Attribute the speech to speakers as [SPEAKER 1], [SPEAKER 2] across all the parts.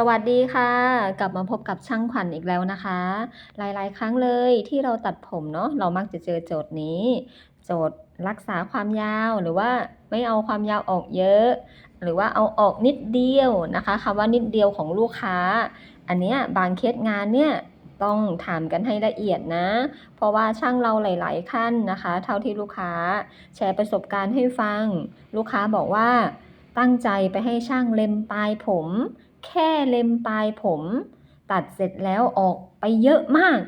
[SPEAKER 1] สวัสดีค่ะ กลับมาพบกับช่างขวัญอีกแล้วนะคะ หลายๆ ครั้งเลยที่เราตัดผมเนาะเรามักจะเจอโจทย์นี้ โจทย์รักษาความยาวหรือว่าไม่เอาความยาวออกเยอะ หรือว่าเอาออกนิดเดียวนะคะคำว่านิดเดียวของลูกค้า อันเนี้ยบางเคสงานเนี่ยต้องถามกันให้ละเอียดนะ เพราะว่าช่างเราหลาย ๆ ขั้นนะคะ เท่าที่ลูกค้าแชร์ประสบการณ์ให้ฟัง ลูกค้าบอกว่าตั้งใจไปให้ช่างเล็มปลายผม แค่เล็มปลายผม ตัดเสร็จแล้วออกไปเยอะมาก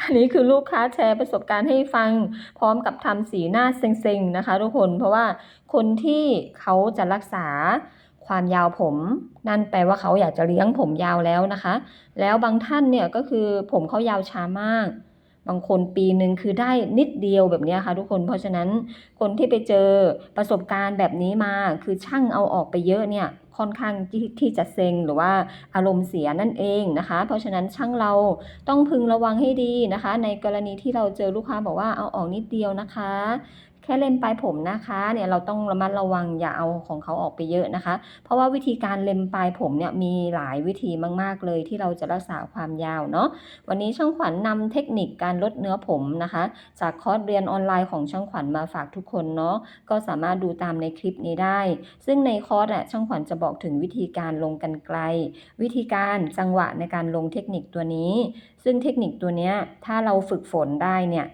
[SPEAKER 1] อันนี้คือลูกค้าแชร์ประสบการณ์ให้ฟัง พร้อมกับทำสีหน้าเซ็งๆนะคะทุกคนเพราะว่าคนที่เขาจะรักษาความยาวผม นั่นแปลว่าเขาอยากจะเลี้ยงผมยาวแล้วนะคะ แล้วบางท่านเนี่ยก็คือผมเขายาวช้ามาก บางคนปีหนึ่งคือได้นิดเดียวแบบนี้ค่ะทุกคนเพราะฉะนั้นคนที่ไปเจอประสบการณ์แบบนี้มาคือช่างเอาออกไปเยอะเนี่ย ค่อนข้างที่ที่จะเซ็งหรือว่าอารมณ์เสียนั่นเองนะคะ เพราะฉะนั้นช่างเราต้องพึงระวังให้ดีนะคะ ในกรณีที่เราเจอลูกค้าบอกว่าเอาออกนิดเดียวนะคะ ค่เล็มปลายผมนะคะเนี่ยเราต้องระมัดระวังอย่าเอาของเขาออกไปเยอะนะคะ เพราะว่าวิธีการเล็มปลายผมเนี่ยมีหลายวิธีมาก ๆ เลยที่เราจะรักษาความยาวเนาะวันนี้ช่างขวัญนนำเทคนิคการลดเนื้อผมนะคะ จากคอร์สเรียนออนไลน์ของช่างขวัญมาฝากทุกคนเนาะก็สามารถดูตามในคลิปนี้ได้ ซึ่งในคอร์สอะช่างขวัญจะบอกถึงวิธีการลงกันไกล วิธีการจังหวะในการลงเทคนิคตัวนี้ ซึ่งเทคนิคตัวนี้ถ้าเราฝึกฝนได้เนี่ย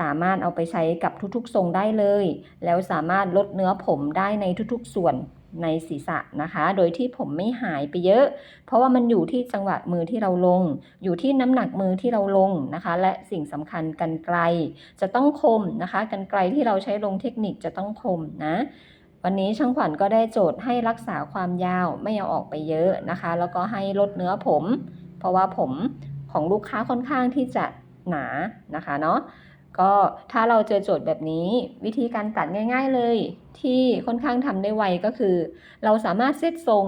[SPEAKER 1] สามารถเอาไปใช้กับทุกๆ ทรงได้เลย แล้วสามารถลดเนื้อผมได้ในทุกๆ ส่วนในศีรษะนะคะ โดยที่ผมไม่หายไปเยอะ เพราะว่ามันอยู่ที่จังหวะมือที่เราลง อยู่ที่น้ำหนักมือที่เราลงนะคะ และสิ่งสำคัญกันไกล จะต้องคมนะคะ กันไกลที่เราใช้ลงเทคนิคจะต้องคมนะวันนี้ช่างขวัญก็ได้โจทย์ให้รักษาความยาวไม่เอาออกไปเยอะนะคะ แล้วก็ให้ลดเนื้อผม เพราะว่าผมของลูกค้าค่อนข้างที่จะหนานะคะเนาะ ก็ถ้าเราเจอโจทย์แบบนี้ วิธีการตัดง่าย ๆเลย ที่ค่อนข้างทำได้ไวก็คือ เราสามารถเซตทรง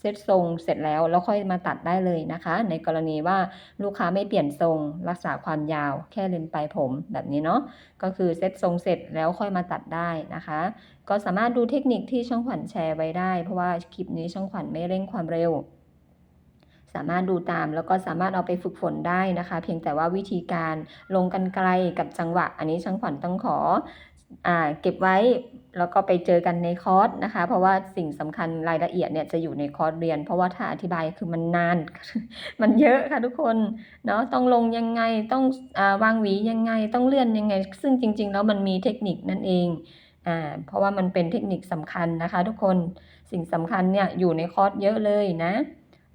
[SPEAKER 1] เซตทรงเสร็จแล้วแล้วค่อยมาตัดได้เลยนะคะ ในกรณีว่าลูกค้าไม่เปลี่ยนทรง รักษาความยาวแค่เลนปลายผมแบบนี้เนาะก็คือเซตทรงเสร็จแล้วค่อยมาตัดได้นะคะ ก็สามารถดูเทคนิคที่ช่องขวัญแชร์ไว้ได้ เพราะว่าคลิปนี้ช่องขวัญไม่เร่งความเร็ว สามารถดูตามแล้วก็สามารถเอาไปฝึกฝนได้นะคะ เพียงแต่ว่าวิธีการลงกันไกลกับจังหวะ อันนี้ช่างขวัญต้องขออเก็บไว้แล้วก็ไปเจอกันในคอร์สนะคะ เพราะว่าสิ่งสำคัญรายละเอียดเนี่ยจะอยู่ในคอร์สเรียน เพราะว่าถ้าอธิบายคือมันนาน มันเยอะค่ะทุกคนเนาะต้องลงยังไงต้องอวางหวียังไงต้องเลื่อนยังไง ซึ่งจริง ๆ แล้วมันมีเทคนิคนั่นเองอ่าเพราะว่ามันเป็นเทคนิคสำคัญนะคะ ทุกคนสิ่งสำคัญเนี่ยอยู่ในคอร์สเยอะเลยนะ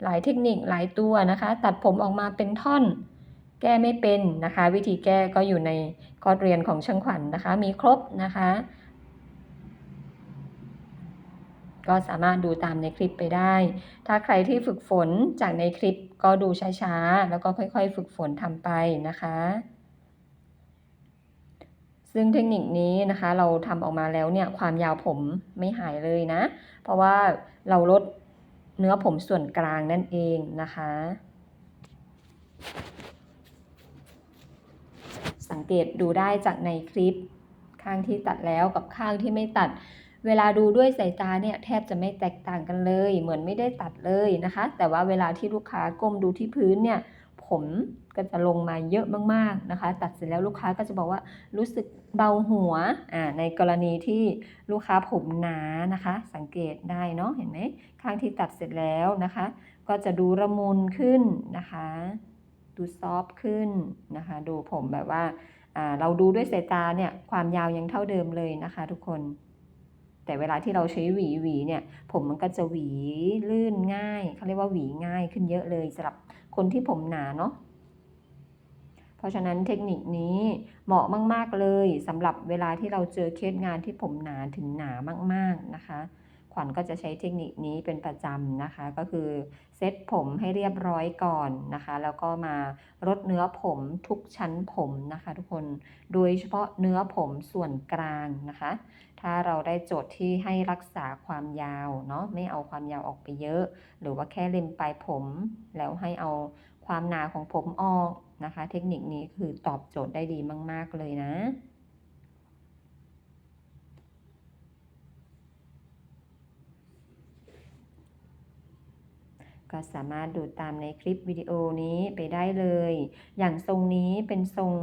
[SPEAKER 1] หลายเทคนิคหลายตัวนะคะ ตัดผมออกมาเป็นท่อน แก้ไม่เป็นนะคะ วิธีแก้ก็อยู่ในคอร์สเรียนของช่างขวัญนะคะ มีครบนะคะ ก็สามารถดูตามในคลิปไปได้ ถ้าใครที่ฝึกฝนจากในคลิปก็ดูช้าๆ แล้วก็ค่อยๆ ฝึกฝนทำไปนะคะซึ่งเทคนิคนี้นะคะเราทำออกมาแล้วเนี่ยความยาวผมไม่หายเลยนะ เพราะว่าเราลด เนื้อผมส่วนกลางนั่นเองนะคะ สังเกตดูได้จากในคลิป ข้างที่ตัดแล้วกับข้างที่ไม่ตัด เวลาดูด้วยสายตาเนี่ยแทบจะไม่แตกต่างกันเลย เหมือนไม่ได้ตัดเลยนะคะ แต่ว่าเวลาที่ลูกค้าก้มดูที่พื้นเนี่ย ผมก็จะลงมาเยอะมากๆนะคะ ตัดเสร็จแล้วลูกค้าก็จะบอกว่ารู้สึกเบาหัวอ่าในกรณีที่ลูกค้าผมหนานะคะ สังเกตได้เนาะเห็นไหมข้างที่ตัดเสร็จแล้วนะคะ ก็จะดูระมุนขึ้นนะคะ ดูซอฟต์ขึ้นนะคะ ดูผมแบบว่าเราดูด้วยสายตาเนี่ยความยาวยังเท่าเดิมเลยนะคะ ทุกคน แต่เวลาที่เราใช้หวีหวีเนี่ยผมมันก็จะหวีลื่นง่ายเขาเรียกว่าหวีง่ายขึ้นเยอะเลยสำหรับคนที่ผมหนาเนาะเพราะฉะนั้นเทคนิคนี้เหมาะมาก ๆ เลยสำหรับเวลาที่เราเจอเคสงานที่ผมหนาถึงหนามาก ๆ นะคะ ขวัญก็จะใช้เทคนิคนี้เป็นประจำนะคะ ก็คือเซตผมให้เรียบร้อยก่อนนะคะ แล้วก็มาลดเนื้อผมทุกชั้นผมนะคะ ทุกคนโดยเฉพาะเนื้อผมส่วนกลางนะคะ ถ้าเราได้โจทย์ที่ให้รักษาความยาวเนาะไม่เอาความยาวออกไปเยอะ หรือว่าแค่เล็มปลายผม แล้วให้เอาความหนาของผมออกนะคะ เทคนิคนี้คือตอบโจทย์ได้ดีมาก ๆเลยนะ ก็สามารถดูตามในคลิปวิดีโอนี้ไปได้เลย อย่างทรงนี้เป็นทรง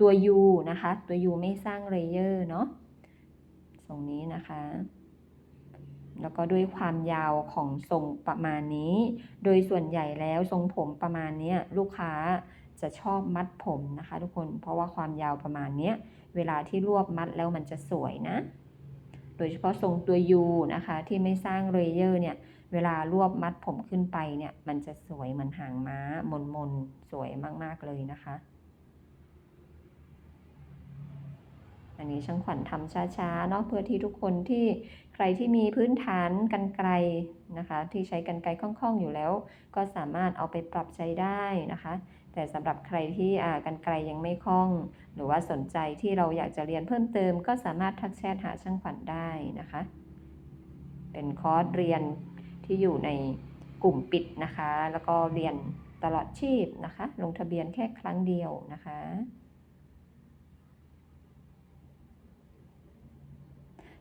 [SPEAKER 1] ตัว U นะคะ ตัว U ไม่สร้างเลเยอร์เนาะทรงนี้นะคะ แล้วก็ด้วยความยาวของทรงประมาณนี้ โดยส่วนใหญ่แล้วทรงผมประมาณนี้ลูกค้าจะชอบมัดผมนะคะ ทุกคน เพราะว่าความยาวประมาณนี้เวลาที่รวบมัดแล้วมันจะสวยนะ โดยเฉพาะทรงตัว U นะคะที่ไม่สร้างเลเยอร์เนี่ย เวลารวบมัดผมขึ้นไปเนี่ย มันจะสวยเหมือนหางม้ามนมนๆสวยมาก ๆ เลยนะคะ อันนี้ช่างขวัญทำช้าๆเนาะเพื่อที่ทุกคนที่ใครที่มีพื้นฐานกันไกลนะคะ ที่ใช้กันไกลคล่องๆอยู่แล้ว ก็สามารถเอาไปปรับใช้ได้นะคะแต่สำหรับใครที่อ่ากันไกลยังไม่คล่อง หรือว่าสนใจที่เราอยากจะเรียนเพิ่มเติม ก็สามารถทักแชทหาช่างขวัญได้นะคะ เป็นคอร์สเรียน ที่อยู่ในกลุ่มปิดนะคะ แล้วก็เรียนตลอดชีพนะคะ ลงทะเบียนแค่ครั้งเดียวนะคะ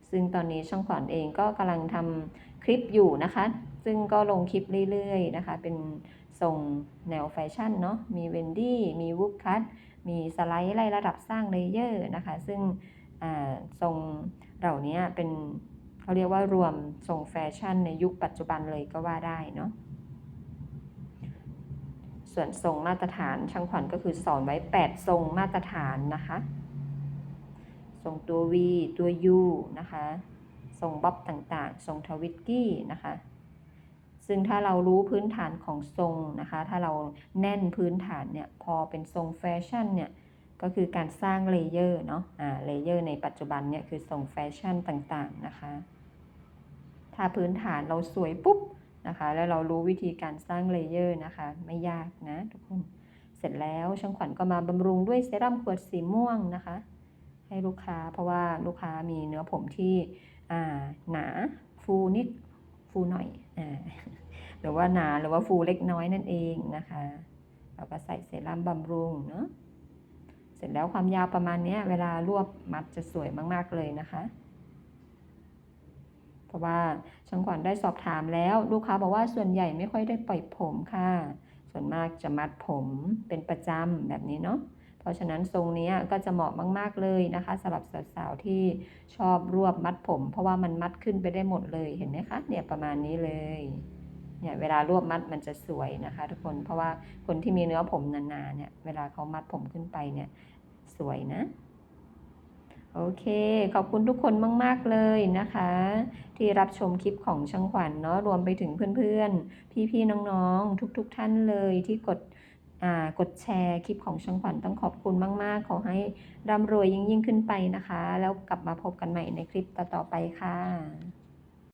[SPEAKER 1] ซึ่งตอนนี้ช่องขวัญเองก็กำลังทำคลิปอยู่นะคะ ซึ่งก็ลงคลิปเรื่อยๆนะคะ เป็นทรงแนวแฟชั่นเนาะ มีเวนดี้ มีวูฟคัตมีสไลด์ไล่ระดับสร้างเลเยอร์นะคะ ซึ่งอ่าทรงเหล่านี้เป็น เขาเรียกว่ารวมทรงแฟชั่นในยุคปัจจุบันเลยก็ว่าได้เนาะส่วนทรงมาตรฐานช่างขวัญก็คือสอนไว้ 8 ทรงมาตรฐานนะคะทรงตัว V ตัว U นะคะทรงบ๊อบต่างๆทรงทวิตกี้นะคะ ซึ่งถ้าเรารู้พื้นฐานของทรงนะคะ ถ้าเราแน่นพื้นฐานเนี่ยพอเป็นทรงแฟชั่นเนี่ยก็คือการสร้างเลเยอร์เนาะ อ่า เลเยอร์ในปัจจุบันเนี่ยคือทรงแฟชั่นต่างๆนะคะ ถ้าพื้นฐานเราสวยปุ๊บนะคะ แล้วเรารู้วิธีการสร้างเลเยอร์นะคะ ไม่ยากนะทุกคน เสร็จแล้วช่างขวัญก็มาบำรุงด้วยเซรั่มขวดสีม่วงนะคะ ให้ลูกค้าเพราะว่าลูกค้ามีเนื้อผมที่หนาฟูนิดฟูหน่อยอหรือว่าหนาหรือว่าฟูเล็กน้อยนั่นเองนะคะ เราก็ใส่เซรั่มบำรุงเนาะเสร็จแล้วความยาวประมาณนี้เวลารวบมัดจะสวยมาก ๆ เลยนะคะ ราะว่าช่างขวัญได้สอบถามแล้วลูกค้าบอกว่าส่วนใหญ่ไม่ค่อยได้ปล่อยผมค่ะ ส่วนมากจะมัดผมเป็นประจำแบบนี้เนาะเพราะฉะนั้นทรงนี้ก็จะเหมาะมาก ๆเลยนะคะสำหรับสาวๆที่ชอบรวบมัดผม เพราะว่ามันมัดขึ้นไปได้หมดเลยเห็นไหมคะเนี่ยประมาณนี้เลยเนี่ยเวลารวบมัดมันจะสวยนะคะ ทุกคนเพราะว่าคนที่มีเนื้อผมนานๆเนี่ยเวลาเขามัดผมขึ้นไปเนี่ยสวยนะ โอเค ขอบคุณทุกคนมาก ๆ เลยนะคะ ที่รับชมคลิปของช่างขวัญเนาะรวมไปถึงเพื่อนๆ พี่ ๆ น้องๆ ทุก ๆท่านเลยที่กดอ่ากดแชร์คลิปของช่างขวัญต้องขอบคุณมากๆ ขอให้ร่ำรวยยิ่ง ๆ ขึ้นไปนะคะ แล้วกลับมาพบกันใหม่ในคลิปต่อ ๆ ไปค่ะ